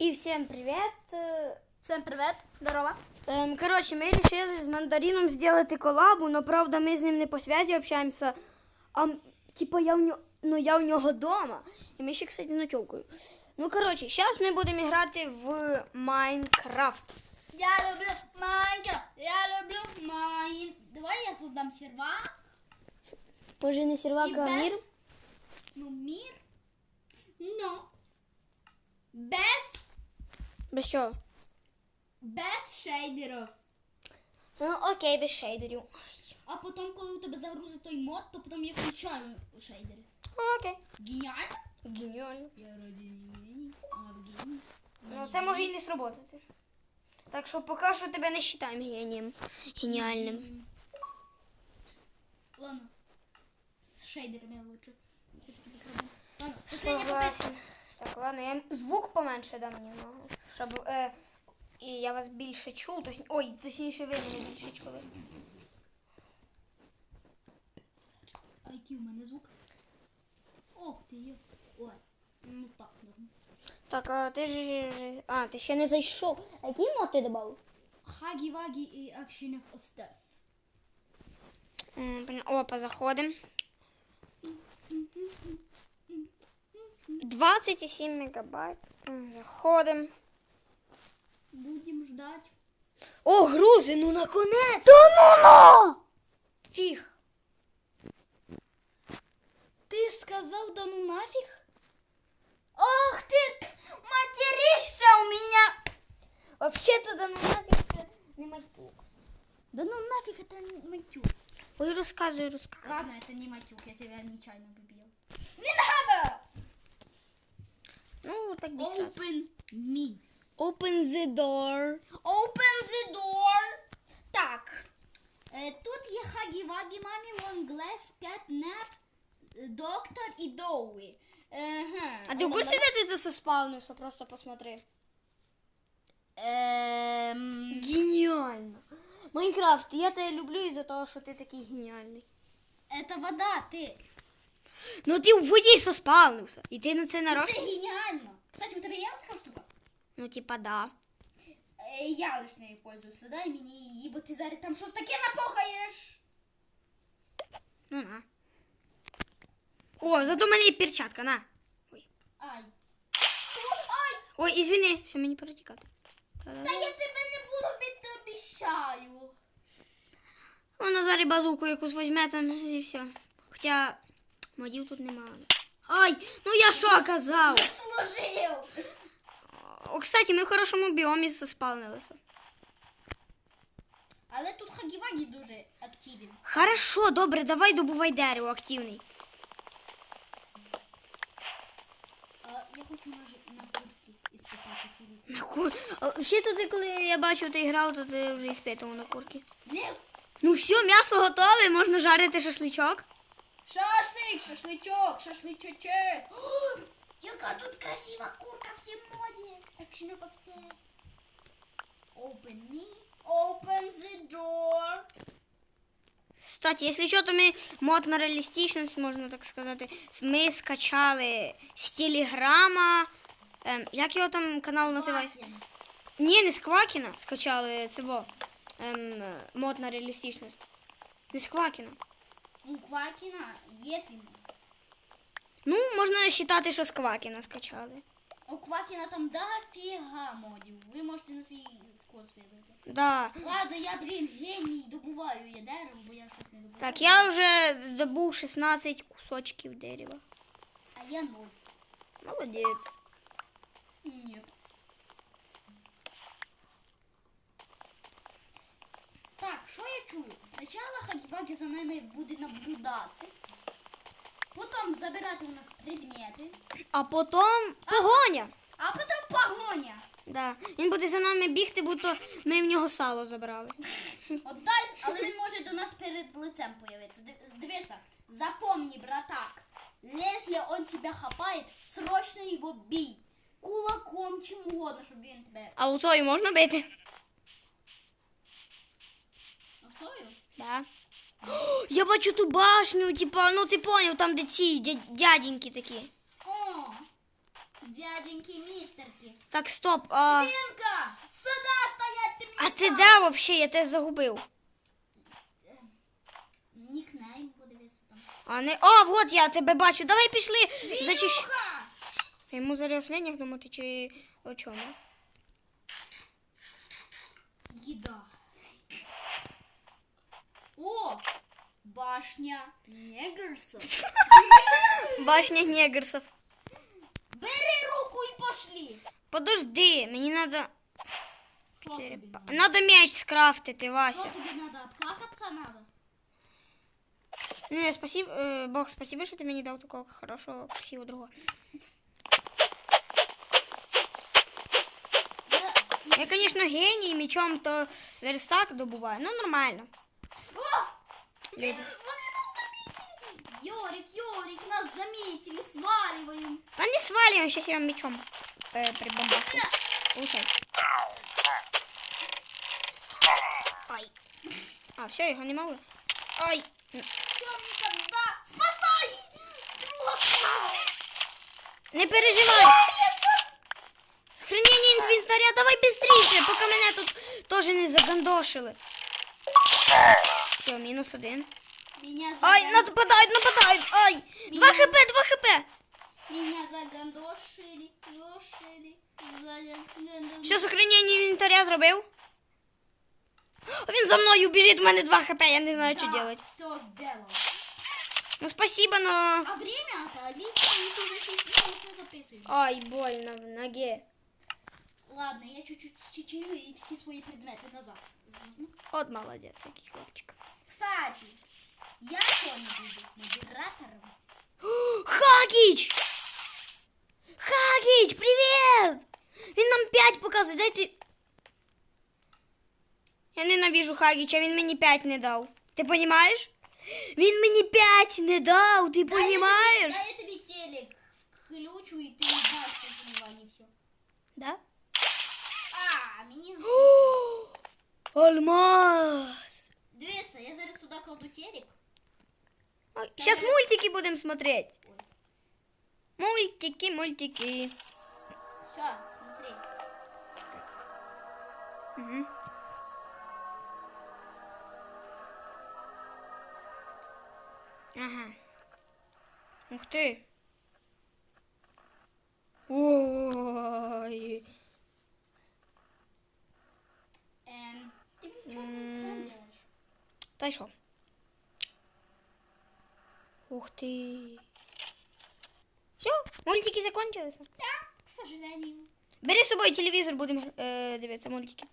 И всем привет! Э, Всем привет, здорово. Эм, короче, мы решили с мандарином сделать коллабу, но правда мы з ним не по связи общаемся. А м, типа я в нього, ну я в нього дома. І ми ще, кстати, з ночовкою. Ну, короче, зараз ми будемо грати в Майнкрафт. Я люблю Майнкрафт, я люблю Майн... Давай я создам серва. Може не сервака, а без- мір? Ну, мир. Без чого? Без шейдерів. Ну, окей, без шейдерів. А потім, коли у тебе загрузить той мод, то потім я включаю шейдери. Окей. Геніально? Геніально. Я раді не геній, а геній. Ну, це може і не сработати. Так що поки що тебе не вважаємо генієм. Геніальним. Ладно. З шейдерами лучше. Все-таки. Ладно, последня попытка. Согласен. Так, ладно, я звук поменше дам немного. Щоб е, і я вас більше чув, тось, ой, точніше ви мене більше чули. IQ в мене звук. Ох ти є. Ой. Ну так, норм. Так, а ти ж. А, ти ще не зайшов. А який мод ти додав? Хагі Вагі і Action of Stuff. М, заходим. 27 мегабайт. М, Заходим. Будем ждать. О, грузи, ну наконець! Да ну на! Фіг. Ти сказав, да ну нафіг? Ах ти материшся у меня! Вообще-то да ну нафіг це не матюк. Да ну нафиг это не матюк. Ой, розказуй, розказуй. Ладно, это не матюк, я тебя нечаянно побил. Не надо! Ну, так би сразу. Open me. Open the door. Open the door. Так. Е, тут є Хагі Вагі, мамі, Лонглес, Кетнеп, Доктор і Доуі. Ага. А ти в курсі, де ти це все спавнився? Просто посмотри. Ем... Геніально. Майнкрафт, я тебе люблю із-за того, що ти такий геніальний. Это вода, ти. Ну ти в воді соспавнився. І ти на це нарощ... Це геніально. Кстати, у тебе є ось така штука? Ну, типа, да. Е, Я лиш нею пользуюся, дай мені її, бо ти зараз там щось таке напохаєш. Ну на. О, зато в мене є перчатка, на. Ой. Ай. Ай, Ой, извини, все мені перетікати. та я тебе не буду бити, обіщаю. Воно зараз базуку якусь візьме там і все. Хоча модів тут немає. Ай, ну я що казав? Заслужив. О, кстати, ми в хорошому біомі заспавнилися. Але тут Хагівагі дуже активен. Хорошо, добре, давай добувай дерево активний. А я хочу на, на курці іспитати цю. На ку... А, Ще туди, коли я бачив, ти грав, то ти вже іспитував на курки. Не, Ну все, м'ясо готове, можна жарити шашличок. шашлик, шашличок, шашличочек. О, яка тут красива курка в цім моді. Action of upstairs. Open me, open the door. Кстати, якщо що, то ми мод на реалістичність, можна так сказати. Ми скачали з телеграма. Ем, як його там канал називається? Ні, не з Квакіна скачали цього ем, мод на реалістичність. Не з Квакіна. У Квакіна є цей мод. Ну, можна вважати, що з Квакіна скачали. У Квакіна там дофіга модів. Ви можете на свій вкус вибрати. Да. Ладно, я, блін, геній, добуваю я дерево, бо я щось не добуваю. Так, я вже добув 16 кусочків дерева. А я ноль. Молодець. Ні. Так, що я чую? Спочатку Хагівагі за нами буде наблюдати. Потім забирати у нас предмети. А потім погоня. А потім погоня. Да. Він буде за нами бігти, бо то ми в нього сало забрали. Отдай, але він може до нас перед лицем появитися. Дивися, запомни, братак. Если он тебя хапает, срочно его бей. Кулаком, чим угодно, щоб він тебе. А у тою можна бити? Оцою? Да. Я бачу ту башню, типа, ну ти поняв, там де ці дяденьки такі. О, Дяденьки, містерки. Так, стоп. А, Свинка! Сюда стоять, ти мені а ти де вообще? Я тебе загубив. Нікнейм подивися там. А не. О, вот я тебе бачу. Давай пішли. Зачищ. Йому зараз менях думати, чи о чому. Башня Негерсов. Башня негрсов. Бери руку і пошли. Подожди, мені надо. Що тобі надо? Надо меч скрафтити, Що Вася. тобі надо? Обплакаться надо? Не, спасибо, э, Бог, спасибо, что ты мне дал такого хорошего, красивого друга. Я... Я, конечно, гений, мечом то верстак добуваю, ну нормально. О! Вони нас заметили! Йорик, Йорик, нас заметили, сваливаем. А не сваливаем, сейчас я вам мечом э, прибамбашу. Получай. Ай. А, все, його не можу. Ай. Темника, да! Спасай! Друга! Не переживай. Сохранение инвентаря, давай быстрее, пока мене тут тоже не загандошили. Все, мінус один. Меня Ай, заган- нападають, нападають. Ай. Два Меня- хп, два хп. Меня загандошили, зошили, загандошили. Все, сохранение інвентаря зробив. Він за мною біжить, у мене два хп, я не знаю, що делать. Все сделал. Ну, спасибо, но... А время-то отлично, мы уже 6 минут не записываем. Ай, больно в ноге. Ладно, я чуть-чуть считерю и все свои предметы назад возьму. От молодець, який хлопчик. Кстати, я сегодня буду модератором. Хагіч! Хагіч, привіт! Він нам 5 показує, дайте... Я ненавижу Хагіча, він мені 5 не дав. Ти понімаєш? Він мені 5 не дав, ти Да я понімаєш? тебе- Да я тебе телек включу, и ты не знаешь, как его и все. Да? А, мені... Алмаз! Дивися, я зараз сюди кладу телек. Сейчас мультики будем смотреть. Мультики, мультики. Все, смотри. Мгм. Ага. Ух ты. Ой. Та? Ух ты. Все, мультики закончились. Да, к сожалению. Бери з собою телевізор, будемо е, дивитися мультики.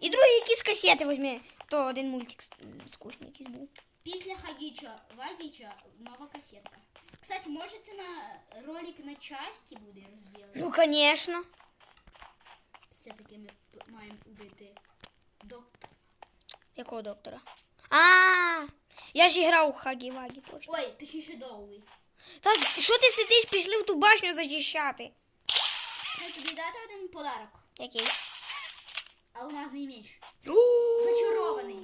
І другі якісь касети візьми. То один мультик с- скучний якийсь був. Після Хагіча Вадіча нова касетка. Кстати, може це на ролик на часті буде розділено? Ну, звісно. Все-таки ми п- маємо убити доктора. Якого доктора? А, я ж грав у Хагі-Вагі точно. Ой, точніше Доуі. Так, що ти сидиш, пішли в ту башню зачищати? Це тобі дати один подарок. Який? Алмазний меч. Зачарований.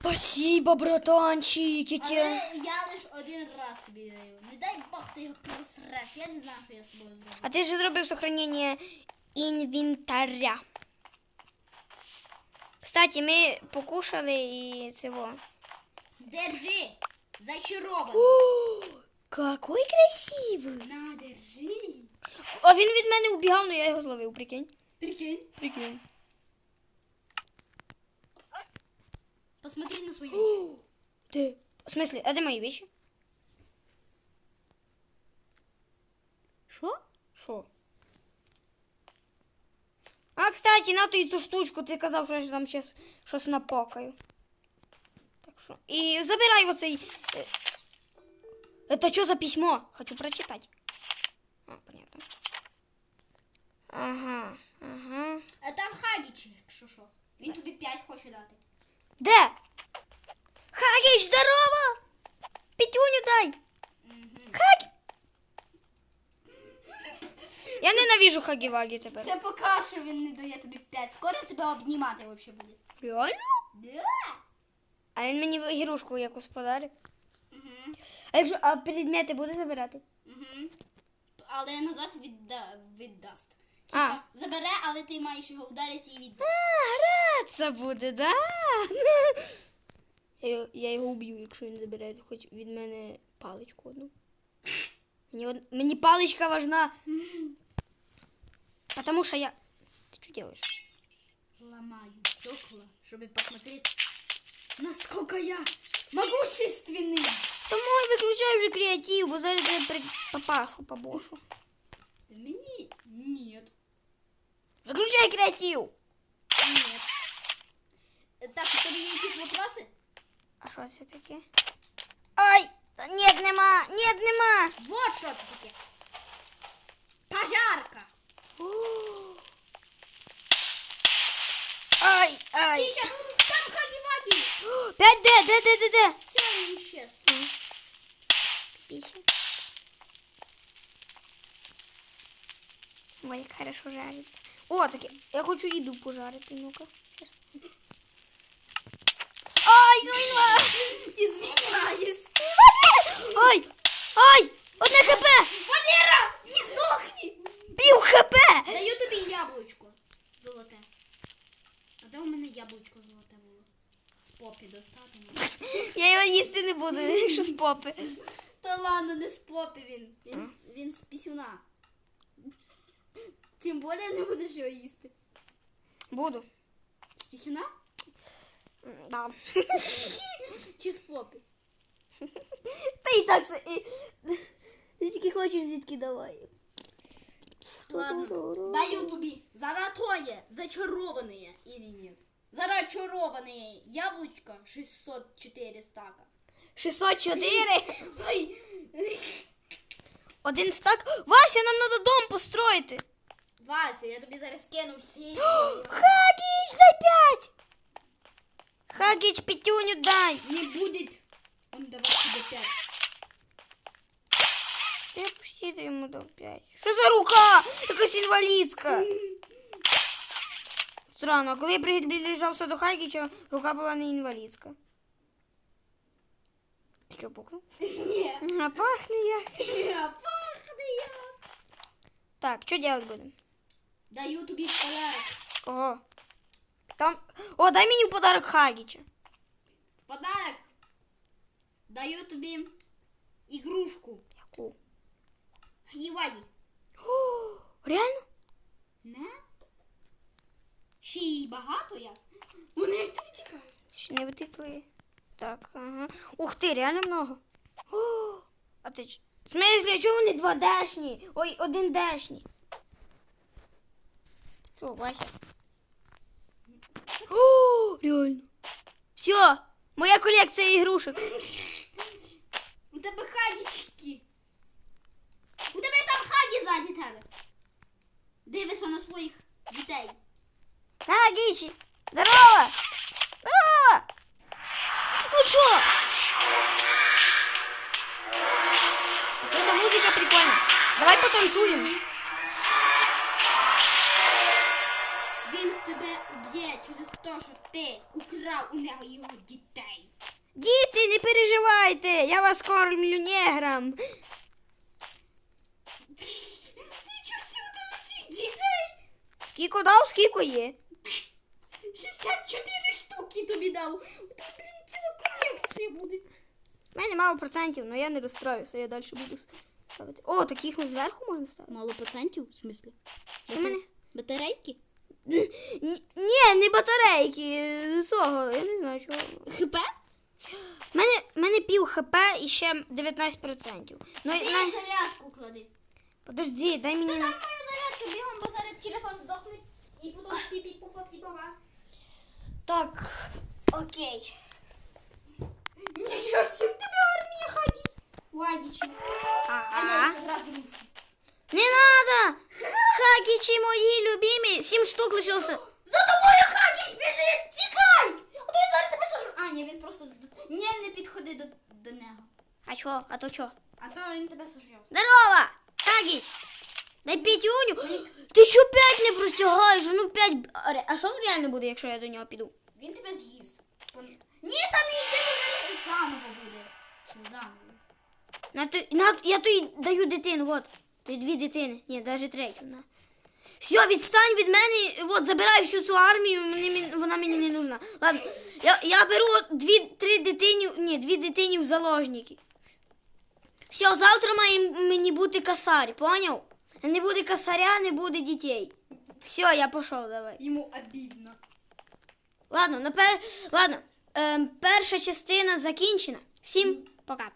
Спасибо, братанчик. Я тебе... Але я лиш один раз тобі даю. Не дай Бог ти його просреш. Я не знаю, що я з тобою зроблю. А ти ж зробив сохранення інвентаря. Кстати, ми покушали і цього. Держи! Зачарований. Какой красивий. На, держи. А він від мене убігав, але я його зловив, прикинь. Прикинь. Прикинь. Посмотри на свою. Де? В смысле, а де мої вещи? Що? Що? А, кстати, на ту цю штучку, ти казав, що я там ще щось напокаю. Так що. І забирай оцей. е, Это что за письмо? Хочу прочитать. А, понятно. Ага, ага. А там Хагіч, якщо що. Він тобі 5 хоче дати. Де? Хагіч, здорово! Петюню дай! Хагі! Я ненавижу Хагі-Вагі тепер. Це поки що він не дає тобі 5. Скоро тебе обнімати взагалі буде. Реально? Да. А він мені ігрушку якусь подарив. Угу. А якщо а предмети буде забирати? Угу. Але назад відда... віддасть. А. Забере, але ти маєш його ударити і віддати. А, гратися буде, да? Я, я його уб'ю, якщо він забере хоч від мене паличку одну. Мені, од- мені паличка важна. Потому що я. Ти що делаешь? Ломаю стекла, чтобы посмотреть, насколько я могущественный. Тому я виключаю вже креатив, бо зараз я при... папашу побошу. Мне нет. Виключай креатив! Нет. Е, Так, у тебе є якісь вопроси? А що це таке? Ай! Та Нет, нема! Нет, нема! Вот що це таке. Пожарка. Ай, ай! Тища, там хаги-ваги. П'ять де, де, де, де, де? Все, он исчез. Пися. Ой, хорошо жарится. О, так я хочу еду пожарить, ну-ка. Щас. Ай, ну інва! Извиняюсь. Ай! Ай! Одне хп! Валера, не сдохни. Пів хп! Даю тобі яблучко золоте. А у мене яблучко золоте було? З попі достати. Я його їсти не буду, якщо з попи. Та ладно, не з попи він. Він, він з пісюна. Тим більше не будеш його їсти. Буду. З пісюна Да. чи з попи? Та і так це. і- Ти тільки хочеш звідки давай. Ладно, даю тобі золотое, зачарованное или нет? Зачарованное яблочко 604 стака. 604. Ой, Один стак. Вася, нам треба дом построїти. Вася, я тобі зараз кину всі. Хагіч, дай п'ять. Хагіч, п'ятюню дай. Не будет. Он давай тебе пять. Я почти йому дав п'ять. Що за рука? Якась інвалідська. Странно, а коли я приближався до Хагіча, рука була не інвалідська. Ти що пукнув? Не. А пахне як. Пахне я. Так, що делать будемо? Даю тобі подарок. Кого? Там. О, дай мені в подарок Хагіча. В подарок. Даю тобі ігрушку. Гіваї. О, реально? Не? Ще й багато я. Вони від тебе тікають. Ще не витекли. Так, ага. Ух ти, реально много. О, а ти ч- в смислі, а чому вони два дешні? Ой, один дешні. Що, Вася? О, реально. Все, моя колекція ігрушок. У тебе хагічки У тебе там хагі ззаді тебе. Дивися на своїх дітей. Хагічі, здорово! Здорово! Ну чё? Эта музыка прикольная. Давай потанцуем. Він тебе уб'є через те, що ти украв у нього його дітей. Діти, не переживайте, я вас кормлю неграм. Скільки дав, скільки є. 64 штуки тобі дав. У блін, ціла колекція буде. У мене мало процентів, але я не розстроюся, я далі буду ставити. О, таких ну зверху можна ставити. Мало процентів, в смислі? Що мене? Батарейки? Ні, не батарейки, цього, я не знаю чого. ХП? У мене, мене пів хп і ще 19%. Ну, Ти на... зарядку клади. Подожди, дай мені. Там на- моя зарядка бігом, бо зараз телефон здохне. І потім пі-пі пупа піпова Так, окей. Нічого собі в тебе армія ходить. Лагічно. А я Ага. Не надо! Хакічі мої любимі, сім штук лишилося. За тобою Хагіч біжить! Тікай! А то він зараз тебе сожу. А, ні, він просто... Ні, не підходи до, до нього. А чо? А то чо? А то він тебе сожрав. Здорово! Хагіч! Дай п'ятюню! Ти чо п'ять не простягаєш? Ну п'ять... А що реально буде, якщо я до нього піду? Він тебе з'їсть. Ні, та не йди, заново буде. Все, заново. На то, на, я тобі даю дитину, от. Ти дві дитини. Ні, навіть третю. На. Все, відстань від мене, от забирай всю цю армію, мені, вона мені не нужна. Ладно, я, я беру дві, три дитині, ні, дві дитині в заложники. Все, завтра має мені бути косарь, поняв? Не буде косаря, не буде дітей. Все, я пішов, давай. Йому обідно. Ладно, напер... Ладно, ем, перша частина закінчена. Всім пока.